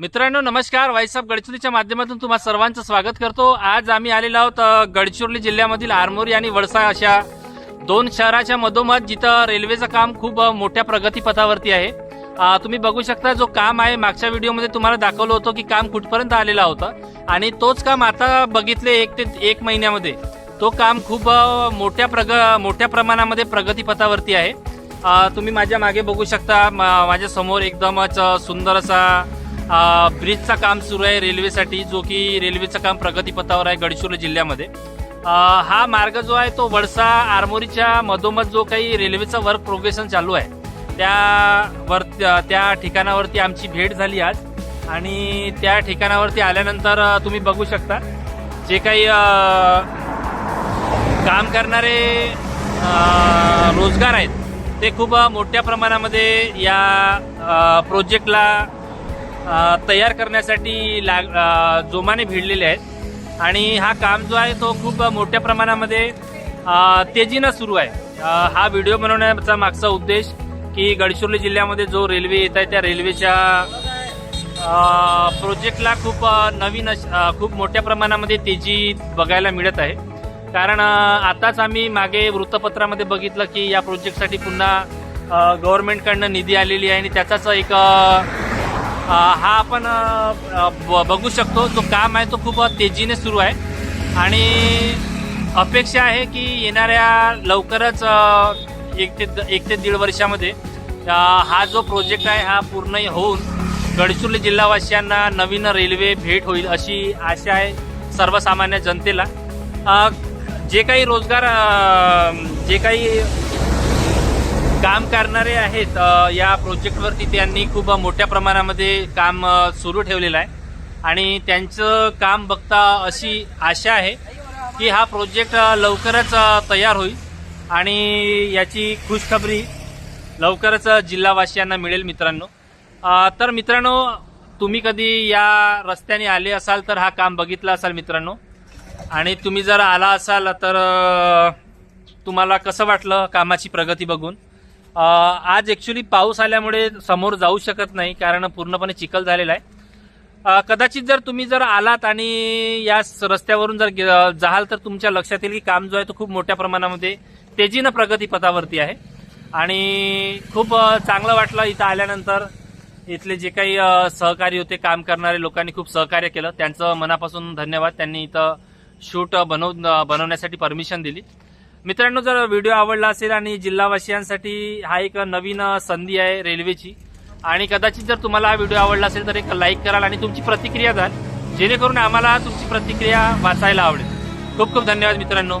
मित्रांनो नमस्कार. वाईसाब गडचिरोलीच्या माध्यमातून तुम्हा सर्वांचं स्वागत करतो. आज आम्ही आलेलो आहोत गडचिरोली जिल्ह्यामधील आरमोरी आणि वडसा अशा दोन शहराच्या मधोमध जिथं रेल्वेचं काम खूप मोठ्या प्रगतीपथावरती आहे. तुम्ही बघू शकता जो काम आहे मागच्या व्हिडिओमध्ये तुम्हाला दाखवलं होतं की काम कुठपर्यंत आलेलं होतं. आणि तोच काम आता बघितले एक ते एक महिन्यामध्ये. तो काम खूप मोठ्या प्रग मोठ्या प्रमाणामध्ये प्रगतीपथावरती आहे. तुम्ही माझ्या मागे बघू शकता मा- माझ्यासमोर एकदमच सुंदर असा ब्रिजचं काम सुरू आहे रेल्वेसाठी जो की रेल्वेचं काम प्रगतीपथावर आहे गडचिरोली जिल्ह्यामध्ये. हा मार्ग जो आहे तो वडसा आरमोरीच्या मधोमध जो काही रेल्वेचा वर्क प्रोग्रेशन चालू आहे त्या वर त्या ठिकाणावरती आमची भेट झाली आज. आणि त्या ठिकाणावरती आल्यानंतर तुम्ही बघू शकता जे काही काम करणारे रोजगार आहेत ते खूप मोठ्या प्रमाणामध्ये या प्रोजेक्टला तयार करण्यासाठी लाग जोमाने भिडलेले आहेत. आणि हा काम जो आहे तो खूप मोठ्या प्रमाणामध्ये तेजीनं सुरू आहे. हा व्हिडिओ बनवण्याचा मागचा उद्देश की गडचिरोली जिल्ह्यामध्ये जो रेल्वे येत आहे त्या रेल्वेच्या प्रोजेक्टला खूप नवीन खूप मोठ्या प्रमाणामध्ये तेजी बघायला मिळत आहे. कारण आताच आम्ही मागे वृत्तपत्रामध्ये बघितलं की या प्रोजेक्टसाठी पुन्हा गव्हर्नमेंटकडनं निधी आलेली आहे आणि त्याचाच एक हा आपण ब- बघू शकतो. जो काम आहे तो खूप तेजीने सुरू आहे. आणि अपेक्षा आहे की येणाऱ्या लवकरच एक ते एक ते दीड वर्षामध्ये हा जो प्रोजेक्ट आहे हा पूर्ण होऊन गडचिरोली जिल्हावासियांना नवीन रेल्वे भेट होईल अशी आशा आहे सर्वसामान्य जनतेला. जे काही रोजगार जे काही काम करणारे आहेत या प्रोजेक्टवरती त्यांनी खूप मोठ्या प्रमाणामध्ये काम सुरू ठेवलेलं आहे. आणि त्यांचं काम बघता अशी आशा आहे की हा प्रोजेक्ट लवकरच तयार होईल. आणि याची खुशखबरी लवकरच जिल्हावासियांना मिळेल मित्रांनो. तर मित्रांनो तुम्ही कधी या रस्त्याने आले असाल तर हा काम बघितला असाल मित्रांनो. आणि तुम्ही जर आला असाल तर तुम्हाला कसं वाटलं कामाची प्रगती बघून? आज ॲक्च्युली पाऊस आल्यामुळे समोर जाऊ शकत नाही कारण पूर्णपणे चिखल झालेला आहे. कदाचित जर तुम्ही जर आलात आणि या रस्त्यावरून जर जाल तर तुमच्या लक्षात येईल की काम जो आहे तो खूप मोठ्या प्रमाणामध्ये तेजीनं प्रगतीपथावरती आहे. आणि खूप चांगलं वाटलं इथं आल्यानंतर. इथले जे काही सहकारी होते काम करणारे लोकांनी खूप सहकार्य केलं. त्यांचं मनापासून धन्यवाद. त्यांनी इथं शूट बनव बनवण्यासाठी परमिशन दिली. मित्रांनो जर व्हिडिओ आवडला असेल आणि जिल्हावासियांसाठी हा एक नवीन संधी आहे रेल्वेची आणि कदाचित जर तुम्हाला हा व्हिडिओ आवडला असेल तर एक लाईक कराल आणि तुमची प्रतिक्रिया द्याल. जेणेकरून आम्हाला तुमची प्रतिक्रिया वाचायला आवडेल. खूप खूप धन्यवाद मित्रांनो.